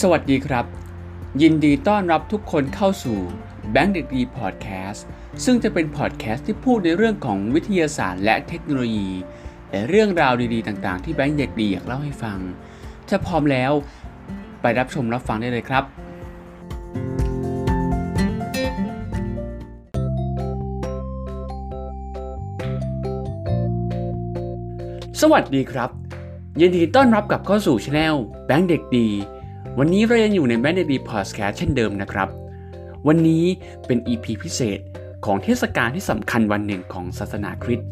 สวัสดีครับ ยินดีต้อนรับทุกคนเข้าสู่ Bank เด็กดีพอดแคสต์ซึ่งจะเป็นพอดแคสต์ที่พูดในเรื่องของวิทยาศาสตร์และเทคโนโลยี และเรื่องราวดีๆ ต่างๆ ที่แบงค์เด็กดีอยากเล่าให้ฟัง ถ้าพร้อมแล้วไปรับชมรับฟังได้เลยครับ สวัสดีครับ ยินดีต้อนรับกลับเข้าสู่ช anel แบงค์เด็กดี วันนี้เรายังอยู่ในแบงค์เด็กดีพอดแคสต์เช่นเดิมนะครับ วันนี้เป็น EP พิเศษของเทศกาลที่สำคัญวันหนึ่งของศาสนาคริสต์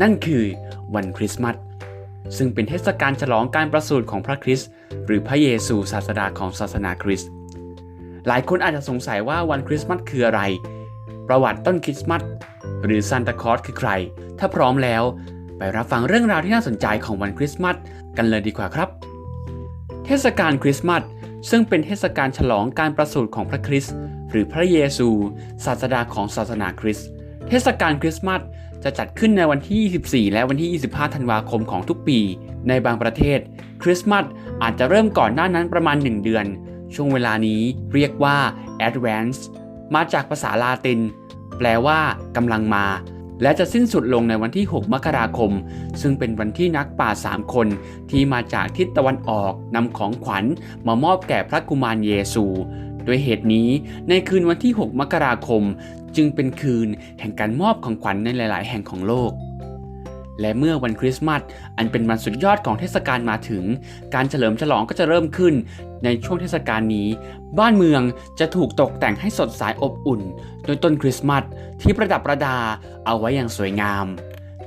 นั่นคือวันคริสต์มาสซึ่งเป็นเทศกาลฉลองการประสูติของพระคริสต์หรือพระเยซูศาสดาของศาสนาคริสต์หลายคนอาจจะสงสัยว่าวันคริสต์มาสคืออะไร ประวัติต้นคริสต์มาสหรือซานตาคลอสคือใคร ถ้าพร้อมแล้ว ไปรับฟังเรื่องราวที่น่าสนใจของวันคริสต์มาสกันเลยดีกว่าครับ ทศกาลคริสต์มาสซึ่งเป็นเทศกาลฉลองการประสูติของพระคริสต์หรือพระเยซู ศาสดาของศาสนาคริสต์เทศกาลคริสต์มาสจะจัดขึ้นในวันที่ 24 และวันที่ 25 ธันวาคมของทุกปี ในบางประเทศ คริสต์มาสอาจจะเริ่มก่อนหน้านั้นประมาณ 1 เดือน ช่วงเวลานี้เรียกว่า advance มาจากภาษาลาติน แปลว่ากำลังมา และจะสิ้นสุดลงในวันที่ 6 มกราคม ซึ่งเป็นวันที่นักป่า 3 คนที่มาจากทิศตะวันออกนำของขวัญมามอบแก่พระกุมารเยซู โดยเหตุนี้ในคืนวันที่ 6 มกราคม จึงเป็นคืนแห่งการมอบของขวัญในหลาย ๆ แห่งของโลก และเมื่อวันคริสต์มาสอันเป็นวันสุดยอดของเทศกาลมาถึง การเฉลิมฉลองก็จะเริ่มขึ้น ในช่วงเทศกาลนี้ บ้านเมืองจะถูกตกแต่งให้สดใสอบอุ่น โดยต้นคริสต์มาสที่ประดับประดาเอาไว้อย่างสวยงาม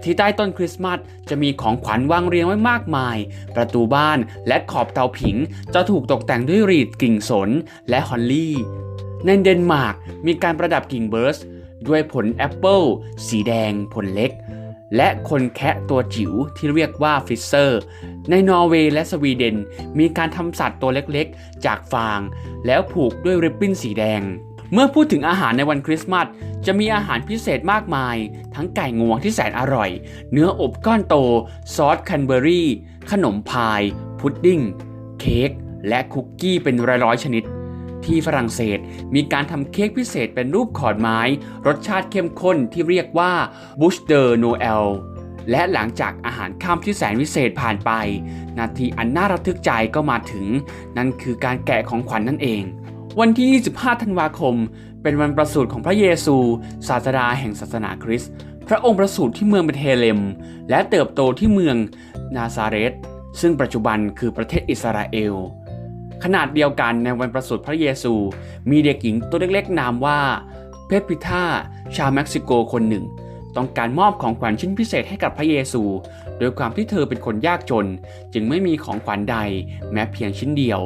ที่ใต้ต้นคริสต์มาสจะมีของขวัญวางเรียงไว้มากมาย ประตูบ้านและขอบเตาผิงจะถูกตกแต่งด้วยรีดกิ่งสนและฮอลลี่ในเดนมาร์กมีการประดับกิ่งเบิร์สด้วยผลแอปเปิลสีแดงผลเล็ก และคนแคะตัวจิ๋วที่เรียกว่าฟิสเซอร์ ในนอร์เวย์และสวีเดน มีการทำสัตว์ตัวเล็กๆ จากฟาง แล้วผูกด้วยริบบิ้นสีแดง เมื่อพูดถึงอาหารในวันคริสต์มาสจะมีอาหารพิเศษมากมาย ทั้งไก่งวงที่แสนอร่อย เนื้ออบก้อนโต ซอสแคนเบอรี่ ขนมพาย พุดดิ้ง เค้กและคุกกี้เป็นร้อยๆชนิด ที่ฝรั่งเศส มีการทำเค้กพิเศษเป็นรูปขอนไม้ รสชาติเข้มข้นที่เรียกว่าบูชเดอร์โนเอลและหลังจากอาหารข้ามที่แสนวิเศษผ่านไป นาทีอันน่าระทึกใจก็มาถึง นั่นคือการแกะของขวัญนนั่นเอง วันที่ 25 ธันวาคม เป็นวันประสูติของพระเยซู ศาสดาแห่งศาสนาคริสต์พระองค์ประสูติที่เมืองเบธเลม และเติบโตที่เมืองนาซาเรตซึ่งปัจจุบันคือประเทศอิสราเอล ขนาดเดียวกันในวันประสูติพระเยซู มีเด็กหญิงตัวเล็กๆ นามว่าเพปปิท่าชาวเม็กซิโกคนหนึ่ง ต้องการมอบของขวัญชิ้นพิเศษให้กับพระเยซูโดยความที่เธอเป็นคนยากจน จึงไม่มีของขวัญใดแม้เพียงชิ้นเดียว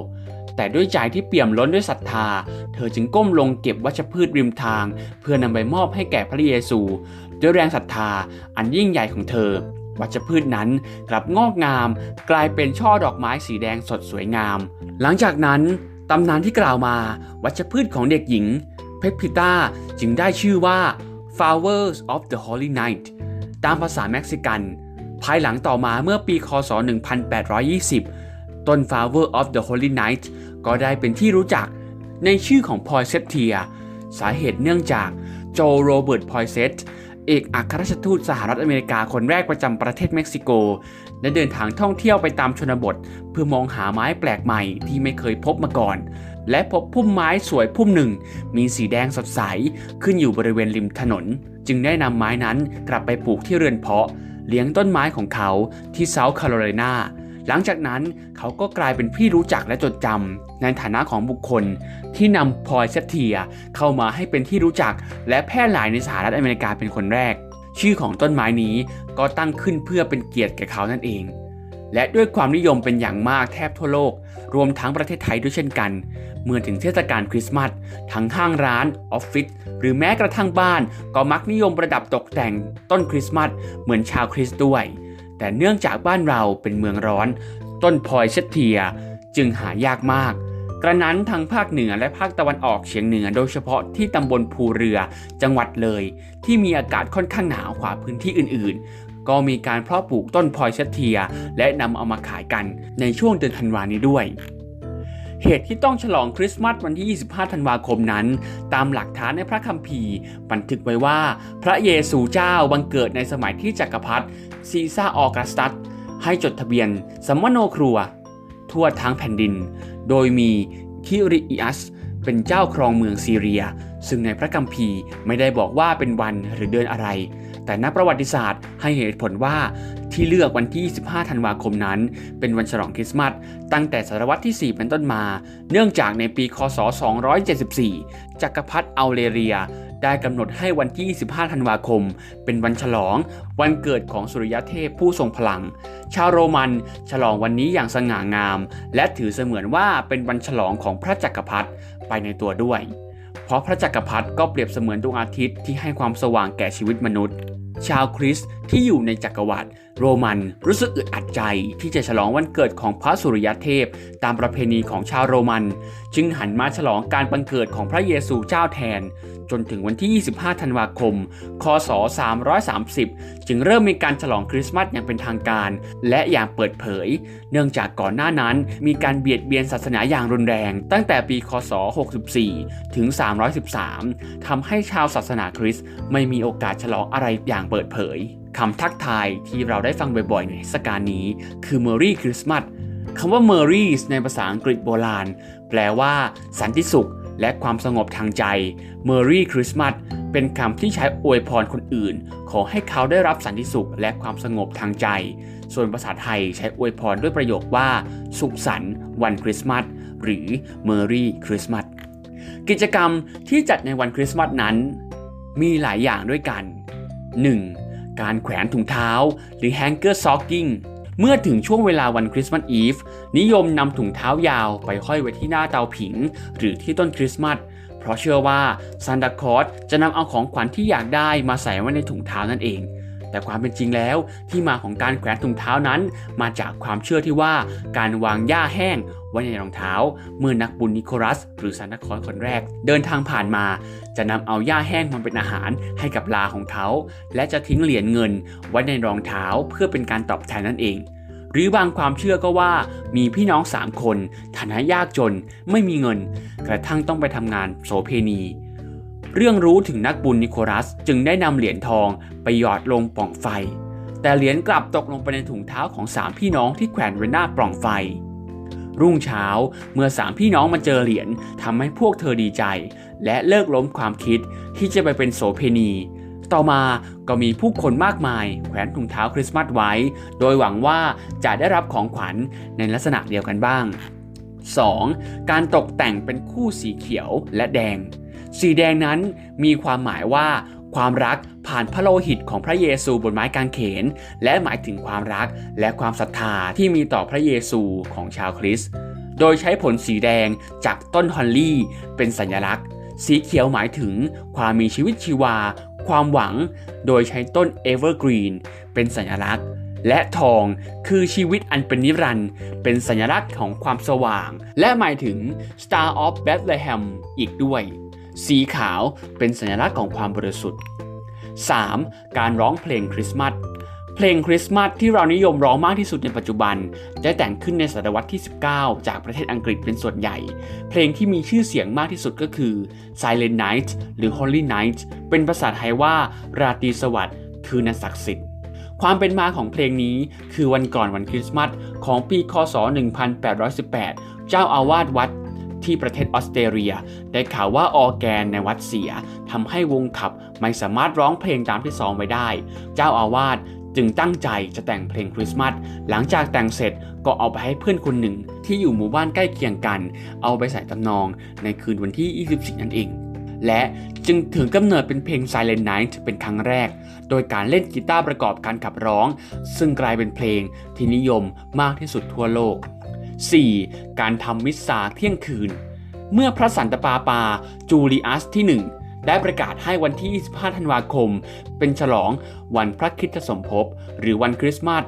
แต่ด้วยใจที่เปี่ยมล้นด้วยศรัทธา เธอจึงก้มลงเก็บวัชพืชริมทาง เพื่อนำไปมอบให้แก่พระเยซู ด้วยแรงศรัทธาอันยิ่งใหญ่ของเธอ วัชพืชนั้นกลับงอกงาม กลายเป็นช่อดอกไม้สีแดงสดสวยงาม หลังจากนั้นตำนานที่กล่าวมา วัชพืชของเด็กหญิงเพปพิต้าจึงได้ชื่อว่า Flowers of the Holy Night ตามภาษาเม็กซิกัน ภายหลังต่อมาเมื่อปีคศ 1820 ต้น Flower of the Holy Night ก็ได้เป็นที่รู้จักในชื่อของพอยเซตเทีย สาเหตุเนื่องจากโจโรเบิร์ตพอยเซต เอกอัครราชทูตสหรัฐอเมริกาคนแรกประจำประเทศเม็กซิโก ได้เดินทางท่องเที่ยวไปตามชนบท เพื่อมองหาไม้แปลกใหม่ที่ไม่เคยพบมาก่อน และพบพุ่มไม้สวยพุ่มหนึ่ง มีสีแดงสดใสขึ้นอยู่บริเวณริมถนน จึงได้นำไม้นั้นกลับไปปลูกที่เรือนเพาะ เลี้ยงต้นไม้ของเขาที่เซาท์แคโรไลนา หลังจากนั้นเขาก็กลายเป็นที่รู้จักและจดจำในฐานะของบุคคลที่นำพลอยเซตเทียเข้ามาให้เป็นที่รู้จัก และแพร่หลายในสหรัฐอเมริกาเป็นคนแรก ชื่อของต้นไม้นี้ก็ตั้งขึ้นเพื่อเป็นเกียรติแก่เขานั่นเอง และด้วยความนิยมเป็นอย่างมากแทบทั่วโลก รวมทั้งประเทศไทยด้วยเช่นกัน เมื่อถึงเทศกาลคริสต์มาสทั้งห้างร้านออฟฟิศหรือแม้กระทั่งบ้าน ก็มักนิยมประดับตกแต่งต้นคริสต์มาสเหมือนชาวคริสต์ด้วย แต่เนื่องจากบ้านเราเป็นเมืองร้อน ต้นพลอยเชตเทียจึงหายากมาก กระนั้นทางภาคเหนือและภาคตะวันออกเฉียงเหนือโดยเฉพาะที่ตำบลภูเรือจังหวัดเลย ที่มีอากาศค่อนข้างหนาวกว่าพื้นที่อื่นๆ ก็มีการเพาะปลูกต้นพลอยเชตเทีย และนำเอามาขายกันในช่วงเดือนธันวานี้ด้วย เหตุที่ต้องฉลองคริสต์มาสวันที่ 25 ธันวาคมนั้น ตามหลักฐานในพระคัมภีร์ บันทึกไว้ว่า พระเยซูเจ้าบังเกิดในสมัยที่จักรพรรดิซีซ่าออกัสตัส ให้จดทะเบียนสมมโนครัว ทั่วทั้งแผ่นดิน โดยมีคิริอัสเป็นเจ้าครองเมืองซีเรีย ซึ่งในพระคัมภีร์ไม่ได้บอกว่าเป็นวันหรือเดือนอะไร แต่นักประวัติศาสตร์ให้เหตุผลว่าที่เลือกวันที่15ธันวาคมนั้น เป็นวันฉลองคริสต์มาสตั้งแต่ศตวรรษที่ 4 เป็นต้นมา เนื่องจากในปี คศ 274 จักรพรรดิอัลเลเรีย ได้กำหนดให้วันที่ 25 ธันวาคม เป็นวันฉลอง วันเกิดของสุริยเทพผู้ทรงพลัง ชาวโรมันฉลองวันนี้อย่างสง่างาม และถือเสมือนว่าเป็นวันฉลองของพระจักรพรรดิไปในตัวด้วย เพราะพระจักรพรรดิก็เปรียบเสมือนดวงอาทิตย์ที่ให้ความสว่างแก่ชีวิตมนุษย์ ชาวคริสต์ที่อยู่ในจักรวรรดิ โรมันรู้สึกอึดอัดใจที่จะฉลองวันเกิดของพระสุริยเทพ ตามประเพณีของชาวโรมัน จึงหันมาฉลองการบังเกิดของพระเยซูเจ้าแทน จนถึงวันที่ 25 ธันวาคม คศ 330 จึงเริ่มมีการฉลองคริสต์มาสอย่างเป็นทางการ และอย่างเปิดเผย เนื่องจากก่อนหน้านั้นมีการเบียดเบียนศาสนาอย่างรุนแรง ตั้งแต่ปี คศ 64 ถึง 313ทำให้ชาวศาสนาคริสต์ไม่มีโอกาสฉลองอะไรอย่างเปิดเผยคำทักทายที่เราได้ฟังบ่อยๆในเทศกาลนี้ คือ Merry Christmas คำว่า Merry ในภาษาอังกฤษโบราณ แปลว่า สันติสุข และความสงบทางใจ Merry Christmas เป็นคำที่ใช้อวยพรคนอื่น ขอให้เขาได้รับสันติสุขและความสงบทางใจ ส่วนภาษาไทยใช้อวยพรด้วยประโยคว่า สุขสันต์วันคริสต์มาสหรือ Merry Christmas กิจกรรมที่จัดในวันคริสต์มาสนั้น มีหลายอย่างด้วยกัน 1. การแขวนถุงเท้า หรือ hanger stocking เมื่อถึงช่วงเวลาวันคริสต์มาสอีฟ นิยมนำถุงเท้ายาวไปห้อยไว้ที่หน้าเตาผิง หรือที่ต้นคริสต์มาสเพราะเชื่อว่าซานตาคลอสจะนำเอาของขวัญที่อยากได้มาใส่ไว้ในถุงเท้านั่นเอง แต่ความเป็นจริงแล้ว ที่มาของการแขวนถุงเท้านั้น มาจากความเชื่อที่ว่าการวางหญ้าแห้งไว้ในรองเท้า เมื่อนักบุญนิโคลัส หรือซานตาคลอสคนแรก เดินทางผ่านมา จะนำเอาหญ้าแห้งมาเป็นอาหารให้กับลาของเขา และจะทิ้งเหรียญเงิน ไว้ในรองเท้าเพื่อเป็นการตอบแทนนั่นเองหรือบางความเชื่อก็ว่ามีพี่น้องสามคน ฐานะยากจนไม่มีเงิน กระทั่งต้องไปทำงานโสเพณี เรื่องรู้ถึงนักบุญนิโคลัสจึงได้นำเหรียญทองไปหยอดลงปล่องไฟ แต่เหรียญกลับตกลงไปในถุงเท้าของสามพี่น้องที่แขวนไว้หน้าปล่องไฟ รุ่งเช้าเมื่อสามพี่น้องมาเจอเหรียญทำให้พวกเธอดีใจ และเลิกล้มความคิดที่จะไปเป็นโสเพณี ต่อมาก็มีผู้คนมากมาย แขวนถุงเท้าคริสต์มาสไว้ โดยหวังว่าจะได้รับของขวัญในลักษณะเดียวกันบ้าง 2. การตกแต่งเป็นคู่สีเขียวและแดง สีแดงนั้นมีความหมายว่าความรักผ่านพระโลหิตของพระเยซูบนไม้กางเขน และหมายถึงความรักและความศรัทธาที่มีต่อพระเยซูของชาวคริสต์โดยใช้ผลสีแดงจากต้นฮอลลี่เป็นสัญลักษณ์ สีเขียวหมายถึงความมีชีวิตชีวา ความหวัง โดยใช้ต้นเอเวอร์กรีนเป็นสัญลักษณ์ และทองคือชีวิตอันเป็นนิรันดร์เป็นสัญลักษณ์ของความสว่าง และหมายถึง Star of Bethlehem อีกด้วย สีขาวเป็นสัญลักษณ์ของความบริสุทธิ์ 3. การร้องเพลงคริสต์มาสเพลงคริสต์มาสที่เรานิยมร้องมากที่สุดในปัจจุบัน ได้แต่งขึ้นในศตวรรษที่ 19 จากประเทศอังกฤษเป็นส่วนใหญ่ เพลงที่มีชื่อเสียงมากที่สุดก็คือ Silent Night หรือ Holy Night เป็นภาษาไทยว่า ราตรีสวัสดิ์คืนนันศักดิ์สิทธิ์ ความเป็นมาของเพลงนี้คือวันก่อนวันคริสต์มาสของปีคศ 1818 เจ้าอาวาสวัดที่ประเทศออสเตรเลีย ได้ข่าวว่าออแกนในวัดเสียทำให้วงขับไม่สามารถร้องเพลงตามที่ซ้อมไว้ได้ เจ้าอาวาสจึงตั้งใจจะแต่งเพลงคริสต์มาส หลังจากแต่งเสร็จก็เอาไปให้เพื่อนคนหนึ่งที่อยู่หมู่บ้านใกล้เคียงกัน เอาไปใส่ตำนองในคืนวันที่ 24 นั่นเอง และจึงถึงกำเนิดเป็นเพลง Silent Night เป็นครั้งแรก โดยการเล่นกีตาร์ประกอบการขับร้อง ซึ่งกลายเป็นเพลงที่นิยมมากที่สุดทั่วโลก 4. การทำมิสซาเที่ยงคืน เมื่อพระสันตะปาปาจูเลียสที่ 1ได้ประกาศให้วันที่ 25 ธันวาคม เป็นฉลองวันพระคริสตสมภพหรือวันคริสต์มาส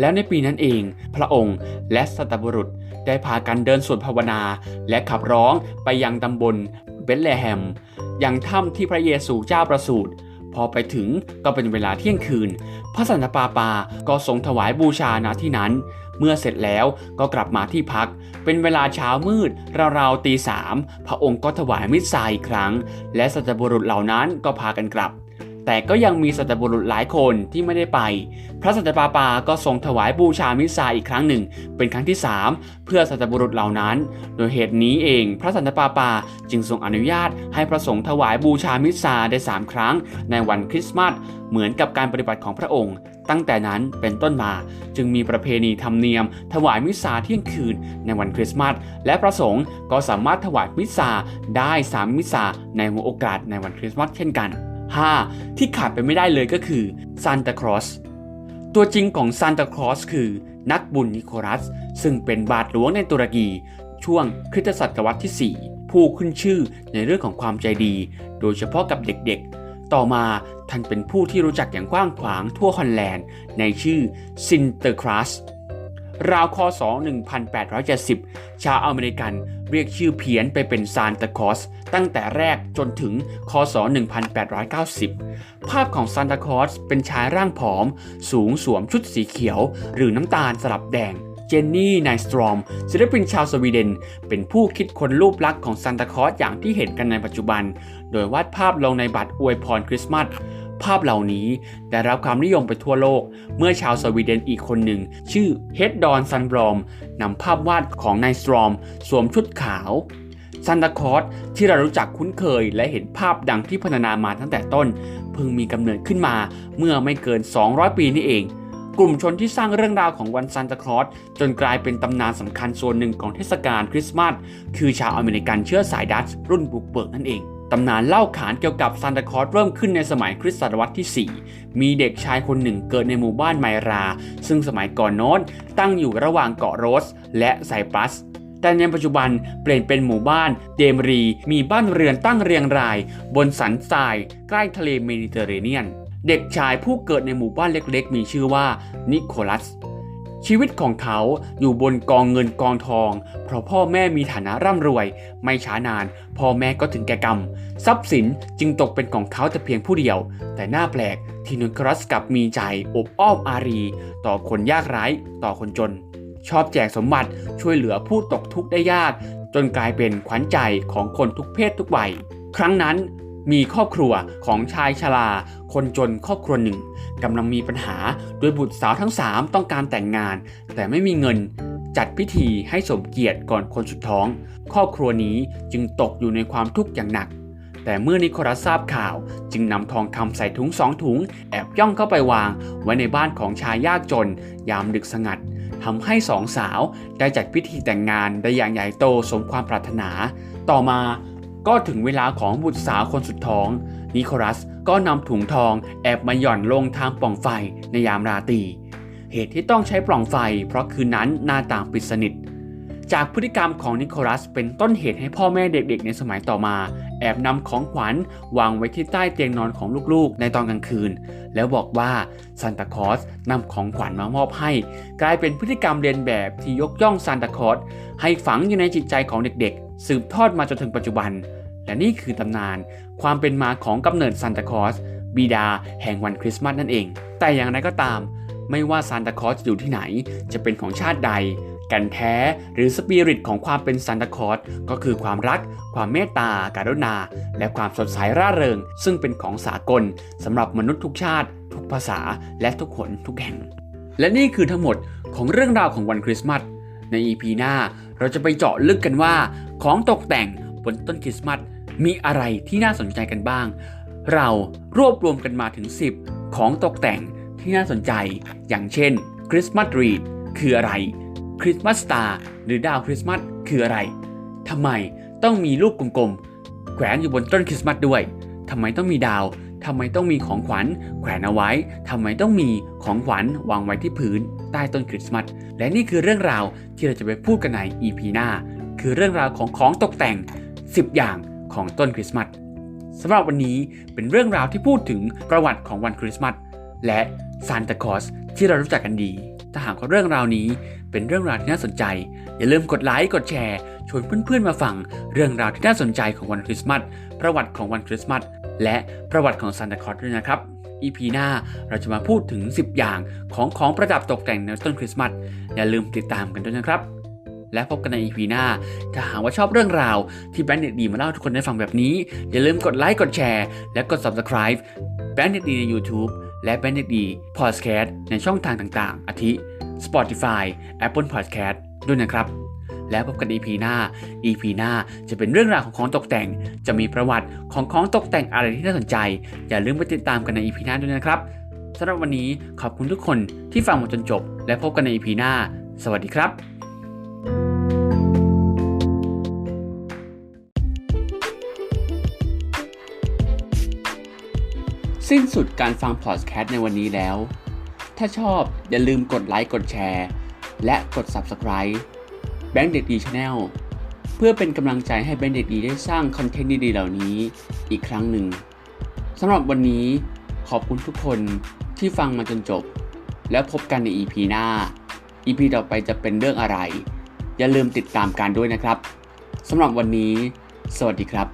แล้วในปีนั้นเอง พระองค์และสัตบุรุษได้พากันเดินสวดภาวนา และขับร้องไปยังตำบล บธเลแฮมยังถ้ำที่พระเยซูเจ้าประสูติ พอไปถึงก็เป็นเวลาเที่ยงคืน พระสันตะปาปาก็ทรงถวายบูชาณที่นั้น เมื่อเสร็จแล้วก็กลับมาที่พัก เป็นเวลาเช้ามืด ราวๆตีสามพระองค์ก็ถวายมิตรสาอีกครั้ง และสัตบุรุษเหล่านั้นก็พากันกลับ แต่ก็ยังมีสัตบุรุษหลายคนที่ไม่ได้ไป พระสันตะปาปาก็ทรงถวายบูชามิตรสาอีกครั้งหนึ่ง เป็นครั้งที่ 3 เพื่อสัตบุรุษเหล่านั้น โดยเหตุนี้เอง พระสันตะปาปาจึงทรงอนุญาตให้พระสงฆ์ถวายบูชามิตรสาได้ 3 ครั้ง ในวันคริสต์มาสเหมือนกับการปฏิบัติของพระองค์ ตั้งแต่นั้นเป็นต้นมาจึงมีประเพณีธรรมเนียม ถวายมิตรสาเที่ยงคืนในวันคริสต์มาสและพระสงฆ์ก็สามารถถวายมิตรสาได้3มิตรสาในโอกาสในวันคริสต์มาสเช่นกัน 5. ที่ขาดไปไม่ได้เลยก็คือซานตาครอสตัวจริงของซานตาคลอสคือนักบุญนิโคลัส ซึ่งเป็นบาทหลวงในตุรกี ช่วงคริสตศตวรรษที่ 4 ผู้ขึ้นชื่อในเรื่องของความใจดี โดยเฉพาะกับเด็กๆ ต่อมาท่านเป็นผู้ที่รู้จักอย่างกว้างขวางทั่วฮอลแลนด์ ในชื่อซินเตอร์คลาสราวคศ 1870 ชาวอเมริกัน เรียกชื่อเพี้ยนไปเป็นซานตาคอสตั้งแต่แรกจนถึงคศ 1890 ภาพของซานตาคอสเป็นชายร่างผอม สูงสวมชุดสีเขียว หรือน้ำตาลสลับแดงเจนนี่ไนสตรอมศิลปินชาวสวีเดน เป็นผู้คิดคนรูปลักษณ์ของซานตาคลอสอย่างที่เห็นกันในปัจจุบัน โดยวาดภาพลงในบัตรอวยพรคริสต์มาส ภาพเหล่านี้ได้รับความนิยมไปทั่วโลก เมื่อชาวสวีเดนอีกคนหนึ่ง ชื่อเฮดดอนซันบรอมนำภาพวาดของนายสตรอม สวมชุดขาวซันตาคอสที่เรารู้จักคุ้นเคยและเห็นภาพดังที่พัฒนามาตั้งแต่ต้น เพิ่งมีกำเนิดขึ้นมาเมื่อไม่เกิน 200 ปีนี่เอง กลุ่มชนที่สร้างเรื่องราวของวันซานตาคลอสจนกลายเป็นตำนานสำคัญส่วนหนึ่งของเทศกาลคริสต์มาสคือชาวอเมริกันเชื้อสายดัตช์รุ่นบุกเบิกนั่นเอง ตำนานเล่าขานเกี่ยวกับซานตาคลอสเริ่มขึ้นในสมัยคริสตศตวรรษที่ 4 มีเด็กชายคนหนึ่งเกิดในหมู่บ้านไมรา ซึ่งสมัยก่อนโน้นตั้งอยู่ระหว่างเกาะโรสและไซปรัส แต่ในปัจจุบันเปลี่ยนเป็นหมู่บ้านเดมรี มีบ้านเรือนตั้งเรียงราย บนสันทราย ใกล้ทะเลเมดิเตอร์เรเนียน เด็กชายผู้เกิดในหมู่บ้านเล็กๆ มีชื่อว่านิโคลัส ชีวิตของเขาอยู่บนกองเงินกองทอง เพราะพ่อแม่มีฐานะร่ำรวย ไม่ช้านาน พ่อแม่ก็ถึงแก่กรรม ทรัพย์สินจึงตกเป็นของเขาแต่เพียงผู้เดียว แต่หน่าแปลกที่นิโคลัสกับมีใจอบอ้อมอารี ต่อคนยากไร้ต่อคนจน ชอบแจกสมบัติช่วยเหลือผู้ตกทุกข์ได้ยาก จนกลายเป็นขวัญใจของคนทุกเพศทุกวัย ครั้งนั้นมีครอบครัวของชายชรา คนจนครอบครัวหนึ่งกำลังมีปัญหาโดยบุตรสาวทั้ง 3 ต้องการแต่งงาน แต่ไม่มีเงินจัดพิธีให้สมเกียรติก่อนคนสุดท้อง ครอบครัวนี้จึงตกอยู่ในความทุกข์อย่างหนัก แต่เมื่อนิโคลัสทราบข่าว จึงนำทองคำใส่ถุงสองถุง แอบย่องเข้าไปวาง ไว้ในบ้านของชายยากจน ยามดึกสงัดทำให้สองสาวได้จัดพิธีแต่งงานได้อย่างใหญ่โตสมความปรารถนา ต่อมาก็ถึงเวลาของบุตรสาวคนสุดท้อง นิโคลัสก็นำถุงทองแอบมาหย่อนลงทางปล่องไฟในยามราตรีเหตุที่ต้องใช้ปล่องไฟเพราะคืนนั้นหน้าต่างปิดสนิท จากพฤติกรรมของนิโคลัสเป็นต้นเหตุให้พ่อแม่เด็กๆ ในสมัยต่อมา แอบนำของขวัญวางไว้ที่ใต้เตียงนอนของลูกๆ ในตอนกลางคืน แล้วบอกว่าซานตาคลอสนำของขวัญมามอบให้ กลายเป็นพฤติกรรมเรียนแบบที่ยกย่องซานตาคลอสให้ฝังอยู่ในจิตใจของเด็กๆ สืบทอดมาจนถึงปัจจุบัน และนี่คือตำนานความเป็นมาของกำเนิดซานตาคลอสบิดาแห่งวันคริสต์มาสนั่นเอง แต่อย่างไรก็ตาม ไม่ว่าซานตาคลอสจะอยู่ที่ไหน จะเป็นของชาติใด กันแท้หรือสปิริตของความเป็นซานตาคลอสก็คือความรัก ความเมตตาการุณา และความสดใสร่าเริง ซึ่งเป็นของสากลสำหรับมนุษย์ทุกชาติ ทุกภาษาและทุกคนทุกแห่ง และนี่คือทั้งหมดของเรื่องราวของวันคริสต์มาสใน EP หน้า เราจะไปเจาะลึกกันว่า ของตกแต่งบนต้นคริสต์มาส มีอะไรที่น่าสนใจกันบ้าง เรารวบรวมกันมาถึง 10 ของตกแต่งที่น่าสนใจ อย่างเช่นคริสต์มาสรีดคืออะไรคริสต์มาสตาร์หรือดาวคริสต์มาสคืออะไรทำไมต้องมีลูกกลมๆแขวนอยู่บนต้นคริสต์มาสด้วยทำไมต้องมีดาวทำไมต้องมีของขวัญ แขวนเอาไว้ทำไมต้องมีของขวัญวางไว้ที่พื้นใต้ต้นคริสต์มาสและนี่คือเรื่องราวที่เราจะไปพูดกันใน EP หน้า คือเรื่องราวของของตกแต่ง 10 อย่าง ของต้นคริสต์มาสสำหรับวันนี้เป็นเรื่องราวที่พูดถึงประวัติของวันคริสต์มาสและซานตาคลอสที่เรารู้จักกันดี ถ้าหากว่าเรื่องราวนี้เป็นเรื่องราวที่น่าสนใจ อย่าลืมกดไลค์กดแชร์ชวนเพื่อนๆมาฟังเรื่องราวที่น่าสนใจของวันคริสต์มาสประวัติของวันคริสต์มาสและประวัติของซานตาคลอสด้วยนะครับ EP หน้าเราจะมาพูดถึง 10 อย่างของของประดับตกแต่งในต้นคริสต์มาสอย่าลืมติดตามกันด้วยนะครับ และพบกันใน EP หน้า ถ้าหากว่าชอบเรื่องราวที่แบงค์เด็ดดีมาเล่าทุกคนได้ฟังแบบนี้ อย่าลืมกดไลค์กดแชร์ และกด Subscribe แบงค์เด็ดดีใน YouTube และแบงค์เด็ดดี Podcast ในช่องทางต่างๆ อาทิ Spotify Apple Podcast ด้วยนะครับ แล้วพบกัน EP หน้า EP หน้าจะเป็นเรื่องราวของของตกแต่ง จะมีประวัติของของตกแต่งอะไรที่น่าสนใจ อย่าลืมไปติดตามกันใน EP หน้าด้วยนะครับสำหรับวันนี้ขอบคุณทุกคนที่ฟังมาจนจบ และพบกันใน EP หน้า สวัสดีครับ สิ้นสุดการฟังพอดแคสต์ในวันนี้แล้ว ถ้าชอบอย่าลืมกดไลค์กดแชร์ และกด Subscribe แบงค์เด็กดีชาแนลเพื่อเป็นกำลังใจให้แบงค์เด็กดีได้สร้างคอนเทนต์ดีๆเหล่านี้อีกครั้งหนึ่งสำหรับวันนี้ขอบคุณทุกคนที่ฟังมาจนจบ แล้วพบกันใน EP หน้า EP ต่อไปจะเป็นเรื่องอะไร อย่าลืมติดตามกันด้วยนะครับสำหรับวันนี้ สวัสดีครับ